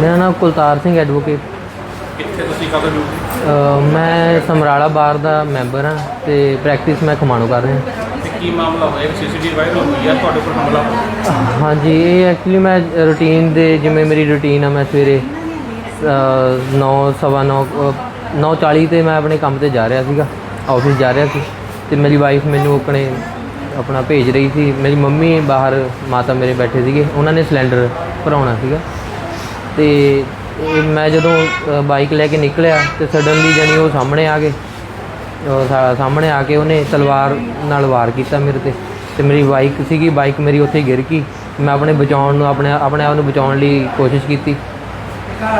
ਮੇਰਾ ਨਾਮ ਕੁਲਤਾਰ ਸਿੰਘ ਐਡਵੋਕੇਟ। ਕਿੱਥੇ ਤੁਸੀਂ ਕਦੋਂ ਡਿਊਟੀ ਅ, ਮੈਂ ਸਮਰਾਲਾ ਬਾਰ ਦਾ ਮੈਂਬਰ ਹਾਂ ਤੇ ਪ੍ਰੈਕਟਿਸ ਮੈਂ ਖਮਾਣੋ ਕਰ ਰਿਹਾ। ਤੇ ਕੀ ਮਾਮਲਾ ਹੋਇਆ? ਸੀਸੀਟੀਵੀ ਵਾਇਰਲ ਹੋਈ ਹੈ ਤੁਹਾਡੇ ਉੱਪਰ ਹਮਲਾ ਹੋਇਆ? ਹਾਂਜੀ ਇਹ ਐਕਚੁਅਲੀ ਮੈਂ ਰੂਟੀਨ ਦੇ ਜਿਵੇਂ ਮੇਰੀ ਰੂਟੀਨ ਆ ਮੈਂ ਸਵੇਰੇ 9 ਸਵਾ 9 9:40 ਤੇ ਮੈਂ ਆਪਣੇ ਕੰਮ ਤੇ ਜਾ ਰਿਹਾ ਸੀਗਾ ਆਫਿਸ ਜਾ ਰਿਹਾ ਸੀ। ਤੇ ਮੇਰੀ ਵਾਈਫ ਮੈਨੂੰ ਆਪਣੇ ਆਪਣਾ ਭੇਜ ਰਹੀ ਸੀ। ਮੇਰੀ ਮੰਮੀ ਬਾਹਰ ਮਾਤਾ ਮੇਰੇ ਬੈਠੇ ਸੀਗੇ ਉਹਨਾਂ ਨੇ ਸਿਲੰਡਰ ਭਰਾਉਣਾ ਸੀਗਾ। ਤੇ ਇਹ ਮੈਂ ਜਦੋਂ ਬਾਈਕ ਲੈ ਕੇ ਨਿਕਲਿਆ ਤੇ ਸਡਨਲੀ ਜਣੀ ਉਹ ਸਾਹਮਣੇ ਆ ਗਏ। ਉਹ ਸਾਹਮਣੇ ਆ ਕੇ ਉਹਨੇ ਤਲਵਾਰ ਨਾਲ ਵਾਰ ਕੀਤਾ ਮੇਰੇ ਤੇ ਤੇ ਮੇਰੀ ਬਾਈਕ ਸੀਗੀ ਬਾਈਕ ਮੇਰੀ ਉੱਥੇ ਗਿਰ ਗਈ। ਮੈਂ ਆਪਣੇ ਬਚਾਉਣ ਨੂੰ, ਆਪਣੇ ਆਪਣੇ ਆਪ ਨੂੰ ਬਚਾਉਣ ਲਈ ਕੋਸ਼ਿਸ਼ ਕੀਤੀ।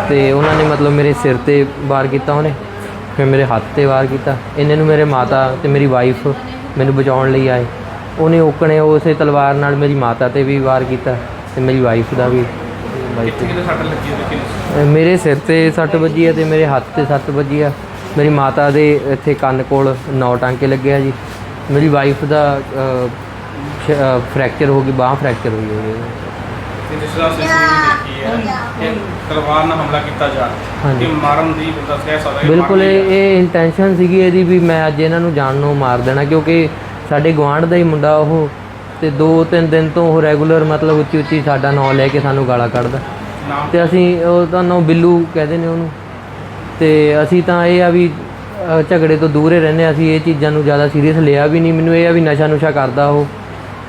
ਤੇ ਉਹਨਾਂ ਨੇ ਮਤਲਬ ਮੇਰੇ ਸਿਰ ਤੇ ਵਾਰ ਕੀਤਾ ਉਹਨੇ, ਫਿਰ ਮੇਰੇ ਹੱਥ ਤੇ ਵਾਰ ਕੀਤਾ। ਇਹਨੇ ਨੂੰ ਮੇਰੇ ਮਾਤਾ ਤੇ ਮੇਰੀ ਵਾਈਫ ਮੈਨੂੰ ਬਚਾਉਣ ਲਈ ਆਏ। ਉਹਨੇ ਓਕਣੇ ਉਸੇ ਤਲਵਾਰ ਨਾਲ ਮੇਰੀ ਮਾਤਾ ਤੇ ਵੀ ਵਾਰ ਕੀਤਾ ਤੇ ਮੇਰੀ ਵਾਈਫ ਦਾ ਵੀ। ਵਾਈਫ ਕਿੱਥੇ ਕਿਤੇ ਸੱਟ ਲੱਗੀ ਹੈ ਕਿ ਅ, ਮੇਰੇ ਸਿਰ ਤੇ ਸੱਟ ਵੱਜੀ ਹੈ ਤੇ ਮੇਰੇ ਹੱਥ ਤੇ ਸੱਟ ਵੱਜੀ ਆ। ਮੇਰੀ ਮਾਤਾ ਦੇ ਇੱਥੇ ਕੰਨ ਕੋਲ ਨੌ ਟਾਂਕੇ ਲੱਗੇ ਆ ਜੀ। ਮੇਰੀ ਵਾਈਫ ਦਾ ਫ੍ਰੈਕਚਰ ਹੋ ਗਈ ਬਾਹ ਫ੍ਰੈਕਚਰ ਹੋਈ ਹੋਈ ਹੈ ਤੇ ਜਿਸ ਤਰ੍ਹਾਂ ਸੀਸੀਟੀਵੀ ਦੇਖੀ ਹੈ ਕਿ ਤਲਵਾਰ ਨਾਲ ਹਮਲਾ ਕੀਤਾ ਜਾ ਰਿਹਾ। ਹਾਂਜੀ। ਕਿ ਮਾਰਨ ਦੀ ਬੰਦਾ ਕਹਿ ਸਕਦਾ ਹੈ ਬਿਲਕੁਲ ਇਹ ਇਹ ਇੰਟੈਂਸ਼ਨ ਸੀਗੀ ਇਹਦੀ ਵੀ ਮੈਂ ਅੱਜ ਇਹਨਾਂ ਨੂੰ ਜਾਣ ਨੂੰ ਮਾਰ ਦੇਣਾ ਕਿਉਂਕਿ ਸਾਡੇ ਗਵਾਂਢ ਦਾ ਹੀ ਮੁੰਡਾ ਉਹ ਤੇ ਦੋ ਤਿੰਨ ਦਿਨ ਤੋਂ ਉਹ ਰੈਗੂਲਰ ਮਤਲਬ ਉੱਚੀ ਉੱਚੀ ਸਾਡਾ ਨਾਂ ਲੈ ਕੇ ਸਾਨੂੰ ਗਾਲਾਂ ਕੱਢਦਾ ਤੇ ਅਸੀਂ ਉਹ ਤਾਂ ਨਾਂ ਬਿੱਲੂ ਕਹਿੰਦੇ ਨੇ ਉਹਨੂੰ ਤੇ ਅਸੀਂ ਤਾਂ ਇਹ ਆ ਵੀ ਝਗੜੇ ਤੋਂ ਦੂਰ ਹੀ ਰਹਿੰਦੇ ਹਾਂ। ਅਸੀਂ ਇਹ ਚੀਜ਼ਾਂ ਨੂੰ ਜ਼ਿਆਦਾ ਸੀਰੀਅਸ ਲਿਆ ਵੀ ਨਹੀਂ ਮੈਨੂੰ ਇਹ ਆ ਵੀ ਨਸ਼ਾ ਨੁਸ਼ਾ ਕਰਦਾ ਉਹ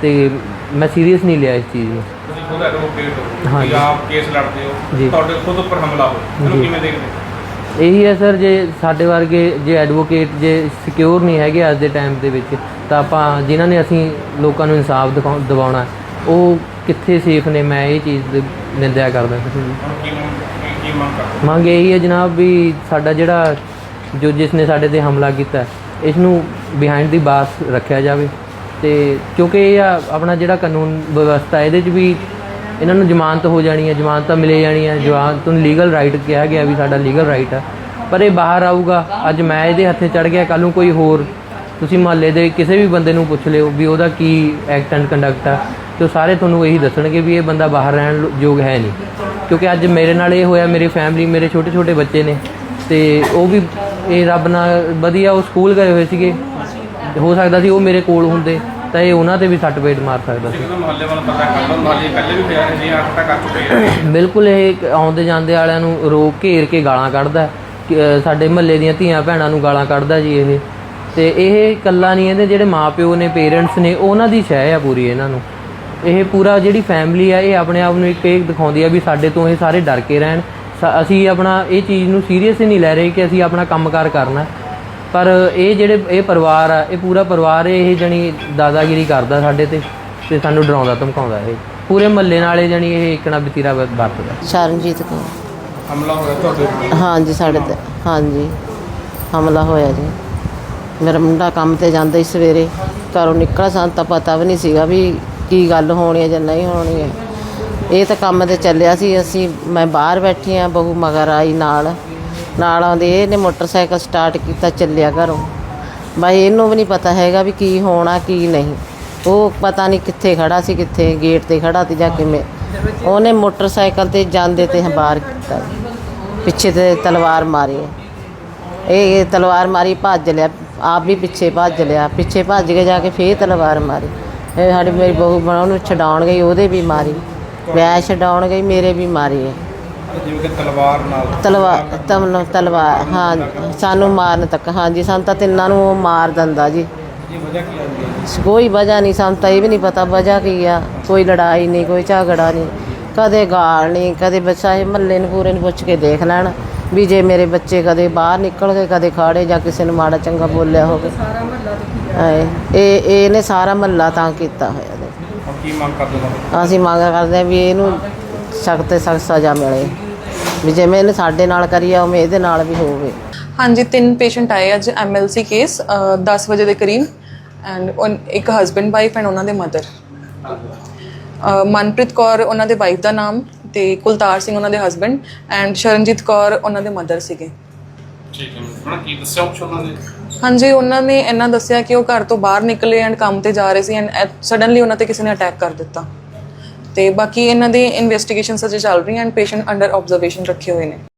ਤੇ ਮੈਂ ਸੀਰੀਅਸ ਨਹੀਂ ਲਿਆ ਇਸ ਚੀਜ਼ ਨੂੰ ਤੁਸੀਂ ਖੁਦ ਐਡਵੋਕੇਟ ਹੋ ਹਾਂਜੀ। ਆਪ ਕੇਸ ਲੜਦੇ ਹੋ ਜੀ। ਤੁਹਾਡੇ ਖੁਦ ਉੱਪਰ ਹਮਲਾ ਹੋਇਆ ਇਹਨੂੰ ਜੀ। ਕਿਵੇਂ ਦੇਖਦੇ ਹੋ? ਇਹੀ ਹੈ ਸਰ ਜੇ ਸਾਡੇ ਵਰਗੇ ਜੇ ਐਡਵੋਕੇਟ ਜੇ ਸਿਕਿਉਰ ਨਹੀਂ ਹੈਗੇ ਅੱਜ ਦੇ ਟਾਈਮ ਦੇ ਵਿੱਚ ਤਾਂ ਆਪਾਂ ਜਿਨ੍ਹਾਂ ਨੇ ਅਸੀਂ ਲੋਕਾਂ ਨੂੰ ਇਨਸਾਫ ਦਿਵਾਉਣਾ ਉਹ ਕਿੱਥੇ ਸੇਫ ਨੇ ਮੈਂ ਇਹ ਚੀਜ਼ ਦੀ ਨਿੰਦਿਆ ਕਰਦਾ ਮੰਗ ਇਹੀ ਹੈ ਜਨਾਬ ਵੀ ਸਾਡਾ ਜਿਹੜਾ ਜੋ ਜਿਸ ਨੇ ਸਾਡੇ ਤੇ ਹਮਲਾ ਕੀਤਾ ਇਸ ਨੂੰ ਬਿਹਾਈਂਡ ਦੀ ਬਾਸ ਰੱਖਿਆ ਜਾਵੇ ਤੇ ਕਿਉਂਕਿ ਇਹ ਆਪਣਾ ਜਿਹੜਾ ਕਾਨੂੰਨ ਵਿਵਸਥਾ ਇਹਦੇ 'ਚ ਵੀ ਇਹਨਾਂ ਨੂੰ ਜ਼ਮਾਨਤ ਹੋ ਜਾਣੀ ਹੈ ਜ਼ਮਾਨਤਾਂ ਮਿਲੇ ਜਾਣੀਆਂ ਜ਼ਮਾਨਤ ਨੂੰ ਲੀਗਲ ਰਾਈਟ ਕਿਹਾ ਗਿਆ ਵੀ ਸਾਡਾ ਲੀਗਲ ਰਾਈਟ ਆ ਪਰ ਇਹ ਬਾਹਰ ਆਊਗਾ ਅੱਜ ਮੈਂ ਇਹਦੇ ਹੱਥੇ ਚੜ ਗਿਆ ਕੱਲ ਨੂੰ ਕੋਈ ਹੋਰ ਤੁਸੀਂ ਮਹੱਲੇ ਦੇ ਕਿਸੇ ਵੀ ਬੰਦੇ ਨੂੰ ਪੁੱਛ ਲਿਓ ਵੀ ਉਹਦਾ ਕੀ ਐਕਟ ਐਂਡ ਕੰਡਕਟ ਆ ਤੇ ਉਹ ਸਾਰੇ ਤੁਹਾਨੂੰ ਇਹੀ ਦੱਸਣਗੇ ਵੀ ਇਹ ਬੰਦਾ ਬਾਹਰ ਰਹਿਣ ਯੋਗ ਹੈ ਨਹੀਂ। ਕਿਉਂਕਿ ਅੱਜ ਮੇਰੇ ਨਾਲ ਇਹ ਹੋਇਆ ਮੇਰੀ ਫੈਮਿਲੀ ਮੇਰੇ ਛੋਟੇ ਛੋਟੇ ਬੱਚੇ ਨੇ ਤੇ ਉਹ ਵੀ ਇਹ ਰੱਬ ਨਾਲ ਵਧੀਆ ਉਹ ਸਕੂਲ ਗਏ ਹੋਏ ਸੀਗੇ। ਹੋ ਸਕਦਾ ਸੀ ਉਹ ਮੇਰੇ ਕੋਲ ਹੁੰਦੇ ਤਾਂ ਇਹ ਉਹਨਾਂ ਤੇ ਵੀ ਸੱਟ ਪੇਟ ਮਾਰ ਸਕਦਾ ਸੀ। ਤੁਸੀਂ ਮਹੱਲੇ ਵਾਲਾ ਪਤਾ ਕਰ ਲਓ ਮਹੱਲੇ ਪਹਿਲੇ ਵੀ ਹੋਇਆ ਸੀ ਆਹ ਪਤਾ ਕਰ ਚੁੱਕੇ ਹਾਂ ਬਿਲਕੁਲ ਇਹ ਆਉਂਦੇ ਜਾਂਦੇ ਵਾਲਿਆਂ ਨੂੰ ਰੋਕ ਘੇਰ ਕੇ ਗਾਲਾਂ ਕੱਢਦਾ ਸਾਡੇ ਮਹੱਲੇ ਦੀਆਂ ਧੀਆਂ ਭੈਣਾਂ ਨੂੰ ਗਾਲਾਂ ਕੱਢਦਾ ਜੀ ਇਹ। ਤੇ ਇਹ ਇਕੱਲਾ ਨਹੀਂ ਇਹਦੇ ਜਿਹੜੇ ਮਾਪਿਓ ਨੇ ਪੇਰੈਂਟਸ ਨੇ ਉਹਨਾਂ ਦੀ ਸ਼ੈ ਆ ਪੂਰੀ ਇਹਨਾਂ ਨੂੰ। ਇਹ ਪੂਰਾ ਜਿਹੜੀ ਫੈਮਿਲੀ ਆ ਇਹ ਆਪਣੇ ਆਪ ਨੂੰ ਇੱਕ ਇਹ ਦਿਖਾਉਂਦੀ ਆ ਵੀ ਸਾਡੇ ਤੋਂ ਇਹ ਸਾਰੇ ਡਰ ਕੇ ਰਹਿਣ। ਸ- ਅਸੀਂ ਆਪਣਾ ਇਹ ਚੀਜ਼ ਨੂੰ ਸੀਰੀਅਸ ਹੀ ਨਹੀਂ ਲੈ ਰਹੇ ਕਿ ਅਸੀਂ ਆਪਣਾ ਕੰਮਕਾਰ ਕਰਨਾ। ਪਰ ਇਹ ਜਿਹੜੇ ਇਹ ਪਰਿਵਾਰ ਆ ਇਹ ਪੂਰਾ ਪਰਿਵਾਰ ਇਹ ਜਣੀ ਦਾਦਾਗਿਰੀ ਕਰਦਾ ਸਾਡੇ ਤੇ ਤੇ ਸਾਨੂੰ ਡਰਾਉਂਦਾ ਧਮਕਾਉਂਦਾ ਇਹ। ਪੂਰੇ ਮਹੱਲੇ ਨਾਲੇ ਜਣੀ ਇਹ ਇਕਣਾ ਬਤੀਰਾ ਵ- ਵਰਤਦਾ। ਸ਼ਰਨਜੀਤ ਕੌਰ। ਹਮਲਾ ਹੋਇਆ ਤੁਹਾਡੇ ਹਾਂਜੀ ਸਾਡੇ ਤੇ। ਹਾਂਜੀ। ਹਮਲਾ ਹੋਇਆ ਜੀ। ਮੇਰਾ ਮੁੰਡਾ ਕੰਮ ਤੇ ਜਾਂਦਾ ਸੀ ਸਵੇਰੇ, ਘਰੋਂ ਨਿਕਲ ਸਾਨੂੰ ਤਾਂ ਪਤਾ ਵੀ ਨਹੀਂ ਸੀਗਾ ਵੀ ਕੀ ਗੱਲ ਹੋਣੀ ਹੈ ਜਾਂ ਨਹੀਂ ਹੋਣੀ ਹੈ। ਇਹ ਤਾਂ ਕੰਮ ਤੇ ਚੱਲਿਆ ਸੀ, ਅਸੀਂ, ਮੈਂ ਬਾਹਰ ਬੈਠੀ ਆ ਬਹੂ ਮਗਰ ਆਈ ਨਾਲ। ਨਾਲ ਆਉਂਦੇ ਇਹਨੇ ਮੋਟਰਸਾਈਕਲ ਸਟਾਰਟ ਕੀਤਾ ਚੱਲਿਆ ਘਰੋਂ। ਬਾਈ ਇਹਨੂੰ ਵੀ ਨਹੀਂ ਪਤਾ ਹੈਗਾ ਵੀ ਕੀ ਹੋਣਾ, ਕੀ ਨਹੀਂ। ਉਹ ਪਤਾ ਨਹੀਂ ਕਿੱਥੇ ਖੜਾ ਸੀ, ਕਿੱਥੇ ਗੇਟ ਤੇ ਖੜਾ ਸੀ ਜਾਂ ਕਿਵੇਂ। ਉਹਨੇ ਮੋਟਰਸਾਈਕਲ ਤੇ ਜਾਂਦੇ ਤੇ ਬਾਹਰ ਕੀਤਾ। ਪਿੱਛੇ ਤੇ ਤਲਵਾਰ ਮਾਰੀ। ਇਹ ਤਲਵਾਰ ਮਾਰੀ, ਭੱਜ ਲਿਆ। ਆਪ ਵੀ ਪਿੱਛੇ ਭੱਜ ਲਿਆ ਪਿੱਛੇ ਭੱਜ ਕੇ ਜਾ ਕੇ ਫੇਰ ਤਲਵਾਰ ਮਾਰੀ। ਇਹ ਸਾਡੀ ਮੇਰੀ ਬਹੂ ਬਣਾ ਉਹਨੂੰ ਛਡਾਉਣ ਗਈ ਉਹਦੇ ਵੀ ਮਾਰੀ। ਮੈਂ ਛਡਾਉਣ ਗਈ ਮੇਰੇ ਵੀ ਮਾਰੀ ਹੈ ਜਿਵੇਂ ਕਿ ਤਲਵਾਰ ਨਾਲ ਤਲਵਾਰ ਤਮਨ ਤਲਵਾਰ ਹਾਂ ਸਾਨੂੰ ਮਾਰਨ ਤੱਕ ਹਾਂਜੀ ਸਾਨੂੰ ਤਾਂ ਤਿੰਨਾਂ ਨੂੰ ਉਹ ਮਾਰ ਦਿੰਦਾ ਜੀ। ਕੋਈ ਵਜ੍ਹਾ ਨਹੀਂ ਸਾਨੂੰ ਤਾਂ ਇਹ ਵੀ ਨਹੀਂ ਪਤਾ ਵਜ੍ਹਾ ਕੀ ਆ। ਕੋਈ ਲੜਾਈ ਨਹੀਂ ਕੋਈ ਝਗੜਾ ਨਹੀਂ। ਕਦੇ ਗਾਲ ਨਹੀਂ ਕਦੇ ਬੱਚਾ ਇਹ ਮਹੱਲੇ ਨੂੰ ਪੂਰੇ ਨੂੰ ਪੁੱਛ ਕੇ ਦੇਖ ਲੈਣ। ਵੀ ਜੇ ਮੇਰੇ ਬੱਚੇ ਕਦੇ ਬਾਹਰ ਨਿਕਲ ਗਏ ਕਦੇ ਖਾੜੇ ਜਾਂ ਕਿਸੇ ਨੂੰ ਮਾੜਾ ਚੰਗਾ ਬੋਲਿਆ ਹੋਵੇ। ਹਾਏ, ਇਹ ਇਹ ਇਹਨੇ ਸਾਰਾ ਮਹੱਲਾ ਤਾਂ ਕੀਤਾ ਹੋਇਆ ਦੇਖੋ। ਹੁਣ ਕੀ ਮੰਗ ਕਰਦੇ ਹੋ ਅਸੀਂ ਮੰਗ ਕਰਦੇ ਹਾਂ ਵੀ ਇਹਨੂੰ ਸਖਤ ਤੇ ਸਖਤ ਸਜ਼ਾ ਮਿਲੇ। ਵੀ ਜਿਵੇਂ ਇਹਨੇ ਸਾਡੇ ਨਾਲ ਕਰੀ ਆ ਉਵੇਂ ਇਹਦੇ ਨਾਲ ਵੀ ਹੋਵੇ। ਹਾਂਜੀ ਤਿੰਨ ਪੇਸ਼ੈਂਟ ਆਏ ਅੱਜ ਐਮਐਲਸੀ ਕੇਸ 10 ਵਜੇ ਦੇ ਕਰੀਬ ਐਂਡ ਇੱਕ ਹਸਬੈਂਡ ਵਾਈਫ ਐਂਡ ਉਹਨਾਂ ਦੇ ਮਦਰ ਮਨਪ੍ਰੀਤ ਕੌਰ ਉਹਨਾਂ ਦੇ ਵਾਈਫ ਦਾ ਨਾਮ ਤੇ ਕੁਲਤਾਰ ਸਿੰਘ ਉਹਨਾਂ ਦੇ ਹਸਬੈਂਡ ਐਂਡ ਸ਼ਰਨਜੀਤ ਕੌਰ ਉਹਨਾਂ ਦੇ ਮਦਰ ਸੀਗੇ। ਠੀਕ ਹੈ। ਹੁਣ ਕੀ ਦੱਸਿਆ ਕੁਛ ਉਹਨਾਂ ਨੇ? ਹਾਂਜੀ ਉਹਨਾਂ ਨੇ ਇਹਨਾਂ ਦੱਸਿਆ ਕਿ ਉਹ ਘਰ ਤੋਂ ਬਾਹਰ ਨਿਕਲੇ ਐਂਡ ਕੰਮ ਤੇ ਜਾ ਰਹੇ ਸੀ ਐਂਡ ਸਡਨਲੀ ਉਹਨਾਂ ਤੇ ਕਿਸੇ ਨੇ ਅਟੈਕ ਕਰ ਦਿੱਤਾ। ਤੇ ਬਾਕੀ ਇਹਨਾਂ ਦੀ ਇਨਵੈਸਟੀਗੇਸ਼ਨਸ ਅਜੇ ਚੱਲ ਰਹੀਆਂ ਐਂਡ ਪੇਸ਼ੈਂਟ ਅੰਡਰ ਆਬਜ਼ਰਵੇਸ਼ਨ ਰੱਖੇ ਹੋਏ ਨੇ।